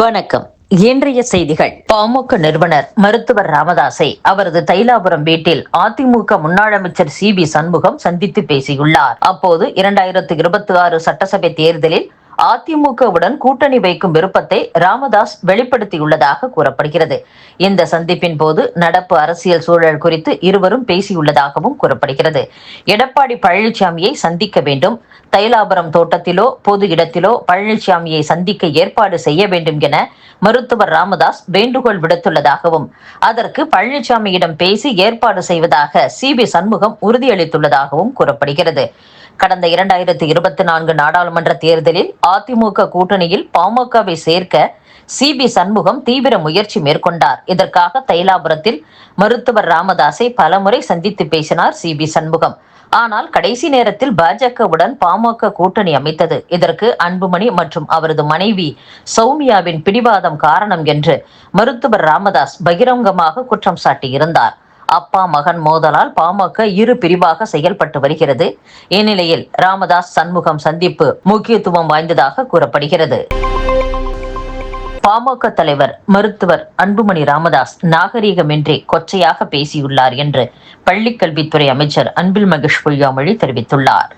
வணக்கம். இன்றைய செய்திகள். பாமக நிறுவனர் மருத்துவர் ராமதாசை அவரது தைலாபுரம் வீட்டில் அதிமுக முன்னாள் அமைச்சர் சி பி சண்முகம் சந்தித்து பேசியுள்ளார். அப்போது இரண்டாயிரத்து இருபத்தி ஆறு சட்டசபை தேர்தலில் அதிமுகவுடன் கூட்டணி வைக்கும் விருப்பத்தை ராமதாஸ் வெளிப்படுத்தியுள்ளதாக கூறப்படுகிறது. இந்த சந்திப்பின் போது நடப்பு அரசியல் சூழல் குறித்து இருவரும் பேசியுள்ளதாகவும் கூறப்படுகிறது. எடப்பாடி பழனிசாமியை சந்திக்க வேண்டும் தைலாபுரம் தோட்டத்திலோ பொது இடத்திலோ பழனிசாமியை சந்திக்க ஏற்பாடு செய்ய வேண்டும் என மருத்துவர் ராமதாஸ் வேண்டுகோள் விடுத்துள்ளதாகவும் அதற்கு பழனிசாமியிடம் பேசி ஏற்பாடு செய்வதாக சி பி சண்முகம் உறுதியளித்துள்ளதாகவும் கூறப்படுகிறது. கடந்த இரண்டாயிரத்தி இருபத்தி நான்கு நாடாளுமன்ற தேர்தலில் அதிமுக கூட்டணியில் பாமகவை சேர்க்க சி பி சண்முகம் தீவிர முயற்சி மேற்கொண்டார். இதற்காக தைலாபுரத்தில் மருத்துவர் ராமதாஸை பலமுறை சந்தித்து பேசினார் சி பி சண்முகம். ஆனால் கடைசி நேரத்தில் பாஜகவுடன் பாமக கூட்டணி அமைத்தது. இதற்கு அன்புமணி மற்றும் அவரது மனைவி சௌமியாவின் பிடிவாதம் காரணம் என்று மருத்துவர் ராமதாஸ் பகிரங்கமாக குற்றம் சாட்டியிருந்தார். அப்பா மகன் மோதலால் பாமக இரு பிரிவாக செயல்பட்டு வருகிறது. இந்நிலையில் ராமதாஸ் சண்முகம் சந்திப்பு முக்கியத்துவம் வாய்ந்ததாக கூறப்படுகிறது. பாமக தலைவர் மருத்துவர் அன்புமணி ராமதாஸ் நாகரீகமின்றி கொச்சையாக பேசியுள்ளார் என்று பள்ளிக்கல்வித்துறை அமைச்சர் அன்பில் மகேஷ் பொய்யாமொழி தெரிவித்துள்ளார்.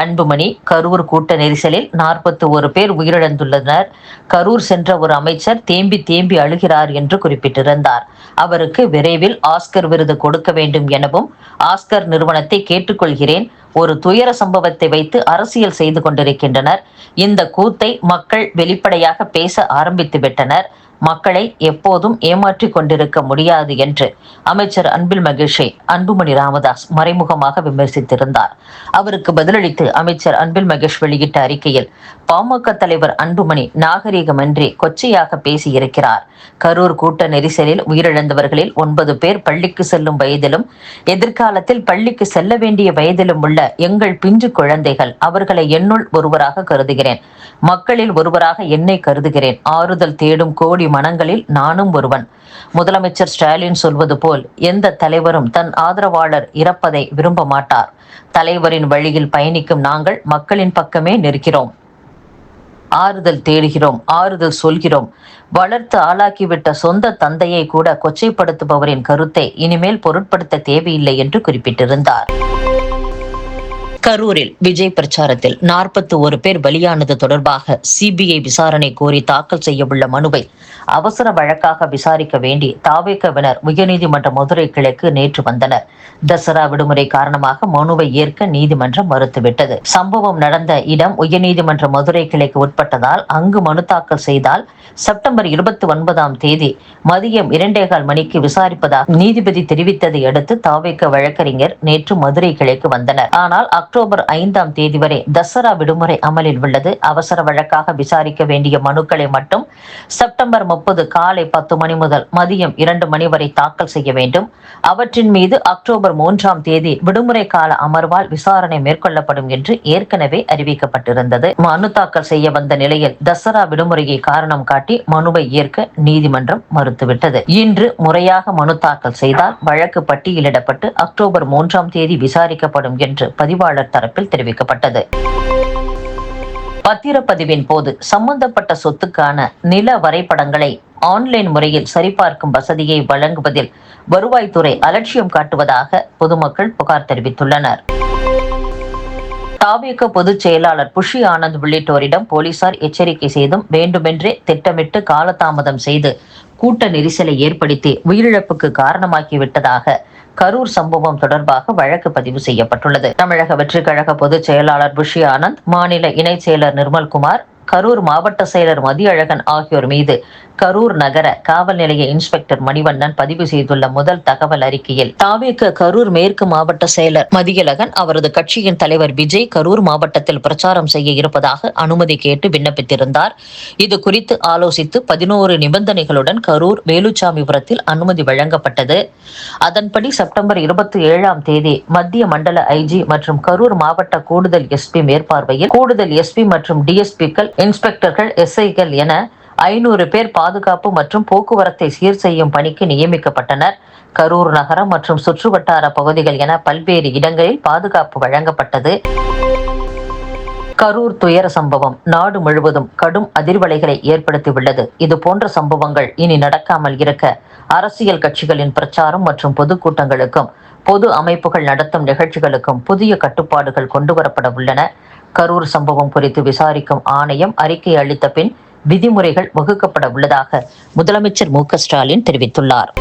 அன்புமணி கரூர் கூட்ட நெரிசலில் நாற்பத்தி ஒரு பேர் உயிரிழந்துள்ளனர். கரூர் சென்ற ஒரு அமைச்சர் தேம்பி தேம்பி அழுகிறார் என்று குறிப்பிட்டிருந்தார். அவருக்கு விரைவில் ஆஸ்கர் விருது கொடுக்க வேண்டும் எனவும் ஆஸ்கர் நிறுவனத்தை கேட்டுக்கொள்கிறேன். ஒரு துயர சம்பவத்தை வைத்து அரசியல் செய்து கொண்டிருக்கின்றனர். இந்த கூத்தை மக்கள் வெளிப்படையாக பேச ஆரம்பித்து விட்டனர். மக்களை எப்போதும் ஏமாற்றிக் கொண்டிருக்க முடியாது என்று அமைச்சர் அன்பில் மகேஷை அன்புமணி ராமதாஸ் மறைமுகமாக விமர்சித்திருந்தார். அவருக்கு பதிலளித்து அமைச்சர் அன்பில் மகேஷ் வெளியிட்ட அறிக்கையில் பாமக தலைவர் அன்புமணி நாகரீகமின்றி கொச்சையாக பேசியிருக்கிறார். கரூர் கூட்ட நெரிசலில் உயிரிழந்தவர்களில் ஒன்பது பேர் பள்ளிக்கு செல்லும் வயதிலும் எதிர்காலத்தில் பள்ளிக்கு செல்ல வேண்டிய வயதிலும் உள்ள எங்கள் பிஞ்சு குழந்தைகள் அவர்களை என்னுள் ஒருவராக கருதுகிறேன். மக்களில் ஒருவராக என்னை கருதுகிறேன். ஆறுதல் தேடும் கோடி மனங்களில் நானும் ஒருவன். முதலமைச்சர் ஸ்டாலின் சொல்வது போல் எந்த தலைவரும் தன் ஆதரவாளர் இறப்பதை விரும்ப மாட்டார். தலைவரின் வழியில் பயணிக்கும் நாங்கள் மக்களின் பக்கமே நிற்கிறோம். ஆறுதல் தேடுகிறோம் ஆறுதல் சொல்கிறோம். வளர்த்து ஆளாக்கிவிட்ட சொந்த தந்தையை கூட கொச்சைப்படுத்துபவரின் கருத்தை இனிமேல் பொருட்படுத்த தேவையில்லை என்று குறிப்பிட்டிருந்தார். கரூரில் விஜய் பிரச்சாரத்தில் நாற்பத்தி ஒரு பேர் பலியானது தொடர்பாக சிபிஐ விசாரணை கோரி தாக்கல் செய்யவுள்ள மனுவை அவசர வழக்காக விசாரிக்க வேண்டி தாவேக்கவினர் உயர்நீதிமன்ற மதுரை கிளைக்கு நேற்று வந்தனர். தசரா விடுமுறை காரணமாக மனுவை ஏற்க நீதிமன்றம் மறுத்துவிட்டது. சம்பவம் நடந்த இடம் உயர்நீதிமன்ற மதுரை கிளைக்கு உட்பட்டதால் அங்கு மனு தாக்கல் செய்தால் செப்டம்பர் இருபத்தி ஒன்பதாம் தேதி மதியம் இரண்டேகால் மணிக்கு விசாரிப்பதாக நீதிபதி தெரிவித்ததை அடுத்து தாவேக்க வழக்கறிஞர் நேற்று மதுரை கிளைக்கு வந்தனர். ஆனால் அக்டோபர் ஐந்தாம் தேதி வரை தசரா விடுமுறை அமலில் உள்ளது. அவசர வழக்காக விசாரிக்க வேண்டிய மனுக்களை மட்டும் செப்டம்பர் முப்பது காலை பத்து மணி முதல் மதியம் இரண்டு மணி வரை தாக்கல் செய்ய வேண்டும். அவற்றின் மீது அக்டோபர் மூன்றாம் தேதி விடுமுறை கால அமர்வால் விசாரணை மேற்கொள்ளப்படும் என்று ஏற்கனவே அறிவிக்கப்பட்டிருந்தது. மனு தாக்கல் செய்ய வந்த நிலையில் தசரா விடுமுறையை காரணம் காட்டி மனுவை ஏற்க நீதிமன்றம் மறுத்துவிட்டது. இன்று முறையாக மனு தாக்கல் செய்தால் வழக்கு பட்டியலிடப்பட்டு அக்டோபர் மூன்றாம் தேதி விசாரிக்கப்படும் என்று பதிவாளர் தரப்பில் தெரிவிக்கப்பட்டது. பத்திரப்பதிவின் போது சம்பந்தப்பட்ட சொத்துக்கான நில வரைபடங்களை ஆன்லைன் முறையில் சரிபார்க்கும் வசதியை வழங்குவதில் வருவாய்த்துறை அலட்சியம் காட்டுவதாக பொதுமக்கள் புகார் தெரிவித்துள்ளனர். தாவேக பொதுச் செயலாளர் புஷி ஆனந்த் உள்ளிட்டோரிடம் போலீசார் எச்சரிக்கை செய்தும் வேண்டுமென்றே திட்டமிட்டு காலதாமதம் செய்து கூட்ட நெரிசலை ஏற்படுத்தி உயிரிழப்புக்கு காரணமாக்கிவிட்டதாக கரூர் சம்பவம் தொடர்பாக வழக்கு பதிவு செய்யப்பட்டுள்ளது. தமிழக வெற்றிக் கழக பொதுச் செயலாளர் புஷி ஆனந்த் மாநில இணைச் செயலர் நிர்மல்குமார் கரூர் மாவட்ட செயலர் மதியழகன் ஆகியோர் மீது கரூர் நகர காவல் நிலைய இன்ஸ்பெக்டர் மணிவண்ணன் பதிவு செய்துள்ள முதல் தகவல் அறிக்கையில் தாவேக்க கரூர் மேற்கு மாவட்ட செயலர் மதியழகன் அவரது கட்சியின் தலைவர் விஜய் கரூர் மாவட்டத்தில் பிரச்சாரம் செய்ய இருப்பதாக அனுமதி கேட்டு விண்ணப்பித்திருந்தார். இது குறித்து ஆலோசித்து பதினோரு நிபந்தனைகளுடன் கரூர் வேலுச்சாமிபுரத்தில் அனுமதி வழங்கப்பட்டது. அதன்படி செப்டம்பர் இருபத்தி ஏழாம் தேதி மத்திய மண்டல ஐஜி மற்றும் கரூர் மாவட்ட கூடுதல் எஸ்பி மேற்பார்வையில் கூடுதல் எஸ்பி மற்றும் டிஎஸ்பிக்கள் இன்ஸ்பெக்டர்கள் எஸ்ஐகள் என ஐநூறு பேர் பாதுகாப்பு மற்றும் போக்குவரத்தை சீர் செய்யும் பணிக்கு நியமிக்கப்பட்டனர். கரூர் நகரம் மற்றும் சுற்றுவட்டார பகுதிகள் என பல்வேறு இடங்களில் பாதுகாப்பு வழங்கப்பட்டது. கரூர் துயர சம்பவம் நாடு முழுவதும் கடும் அதிர்வலைகளை ஏற்படுத்தியுள்ளது. இது போன்ற சம்பவங்கள் இனி நடக்காமல் இருக்க அரசியல் கட்சிகளின் பிரச்சாரம் மற்றும் பொதுக்கூட்டங்களுக்கும் பொது அமைப்புகள் நடத்தும் நிகழ்ச்சிகளுக்கும் புதிய கட்டுப்பாடுகள் கொண்டுவரப்பட உள்ளன. கரூர் சம்பவம் குறித்து விசாரிக்கும் ஆணையம் அறிக்கை அளித்த பின் விதிமுறைகள் வகுக்கப்பட உள்ளதாக முதலமைச்சர் மு ஸ்டாலின் தெரிவித்துள்ளார்.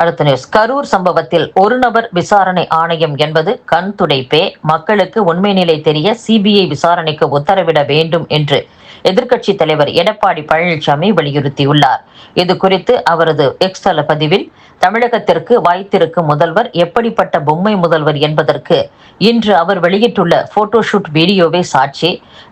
அடுத்த நியூஸ். கரூர் சம்பவத்தில் ஒரு நபர் விசாரணை ஆணையம் என்பது கண் துடைப்பே. மக்களுக்கு உண்மை நிலை தெரிய சிபிஐ விசாரணைக்கு உத்தரவிட வேண்டும் என்று எதிர்க்கட்சி தலைவர் எடப்பாடி பழனிசாமி வலியுறுத்தியுள்ளார். இது குறித்து அவரது எக்ஸ் தள பதிவில் தமிழகத்திற்கு வாய்த்திருக்கும் முதல்வர் எப்படிப்பட்ட பொம்மை முதல்வர் என்பதற்கு இன்று அவர் வெளியிட்டுள்ள போட்டோஷூட் வீடியோவே சாட்சி.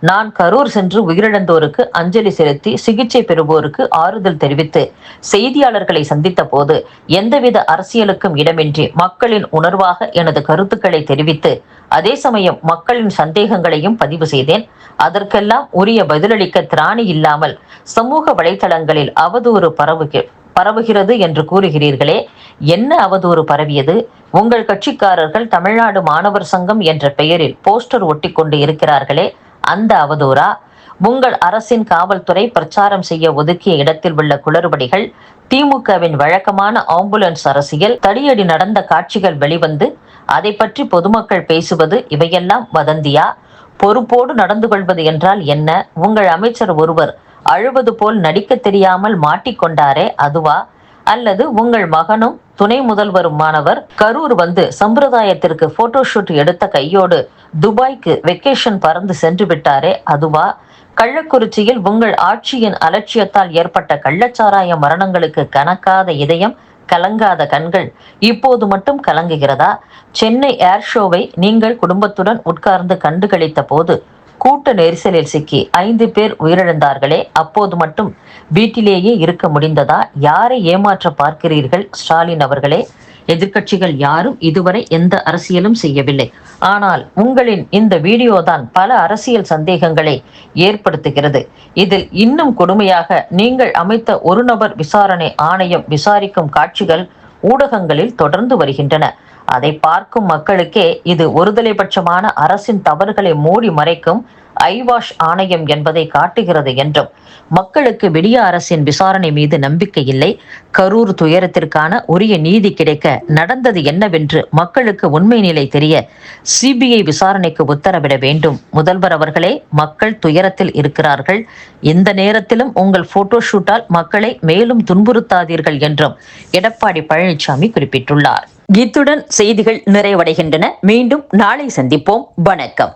நான் கரூர் சென்று உயிரிழந்தோருக்கு அஞ்சலி செலுத்தி சிகிச்சை பெறுவோருக்கு ஆறுதல் தெரிவித்து செய்தியாளர்களை சந்தித்த போது எந்த எந்தவித அரசியலுக்கும் இடமின்றி மக்களின் உணர்வாக எனது கருத்துக்களை தெரிவித்து அதே சமயம் மக்களின் சந்தேகங்களையும் பதிவு செய்தேன். அதற்கெல்லாம் உரிய பதிலளிக்க திராணி இல்லாமல் சமூக வலைதளங்களில் அவதூறு பரவுகி பரவுகிறது என்று கூறுகிறீர்களே என்ன அவதூறு பரவியது? உங்கள் கட்சிக்காரர்கள் தமிழ்நாடு மாணவர் சங்கம் என்ற பெயரில் போஸ்டர் ஒட்டி கொண்டு இருக்கிறார்களே அந்த அவதூறா? உங்கள் அரசின் காவல்துறை பிரச்சாரம் செய்ய ஒதுக்கிய இடத்தில் உள்ள குளறுபடிகள் திமுகவின் வழக்கமான ஆம்புலன்ஸ் அரசியல் தடியடி நடந்த காட்சிகள் வெளிவந்து அதை பற்றி பொதுமக்கள் பேசுவது இவையெல்லாம் வதந்தியா? பொறுப்போடு நடந்து கொள்வது என்றால் என்ன? உங்கள் அமைச்சர் ஒருவர் அழுவது போல் நடிக்க தெரியாமல் மாட்டிக்கொண்டாரே அதுவா? அல்லது உங்கள் மகனும் துணை முதல்வருமானவர் கரூர் வந்து சம்பிரதாயத்திற்கு போட்டோஷூட் எடுத்த கையோடு துபாய்க்கு வெக்கேஷன் பறந்து சென்று விட்டாரே அதுவா? கள்ளக்குறிச்சியில் உங்கள் ஆட்சியின் அலட்சியத்தால் ஏற்பட்ட கள்ளச்சாராய மரணங்களுக்கு கணக்காத இதயம் கலங்காத கண்கள் இப்போது மட்டும் கலங்குகிறதா? சென்னை ஏர் ஷோவை நீங்கள் குடும்பத்துடன் உட்கார்ந்து கண்டுகளித்த போது கூட்ட நெரிசலில் சிக்கி ஐந்து பேர் உயிரிழந்தார்களே அப்போது மட்டும் வீட்டிலேயே இருக்க முடிந்ததா? யாரை ஏமாற்ற பார்க்கிறீர்கள்? ஸ்டாலின் அவர்களே எதிர்கட்சிகள் யாரும் இதுவரை எந்த அரசியலும் செய்யவில்லை. ஆனால் உங்களின் இந்த வீடியோ தான் பல அரசியல் சந்தேகங்களை ஏற்படுத்துகிறது. இதில் இன்னும் கொடுமையாக நீங்கள் அமைத்த ஒரு நபர் விசாரணை ஆணையம் விசாரிக்கும் காட்சிகள் ஊடகங்களில் தொடர்ந்து வருகின்றன. அதை பார்க்கும் மக்களுக்கே இது ஒருதலைபட்சமான அரசின் தவறுகளை மூடி மறைக்கும் ஐவாஷ் ஆணையம் என்பதை காட்டுகிறது என்றும். மக்களுக்கு விடிய அரசின் விசாரணை மீது நம்பிக்கை இல்லை. கரூர் துயரத்திற்கான உரிய நீதி கிடைக்க நடந்தது என்னவென்று மக்களுக்கு உண்மை நிலை தெரிய சிபிஐ விசாரணைக்கு உத்தரவிட வேண்டும். முதல்வர் அவர்களே மக்கள் துயரத்தில் இருக்கிறார்கள். இந்த நேரத்திலும் உங்கள் போட்டோ ஷூட்டால் மக்களை மேலும் துன்புறுத்தாதீர்கள் என்றும் எடப்பாடி பழனிசாமி குறிப்பிட்டுள்ளார். இத்துடன் செய்திகள் நிறைவடைகின்றன. மீண்டும் நாளை சந்திப்போம். வணக்கம்.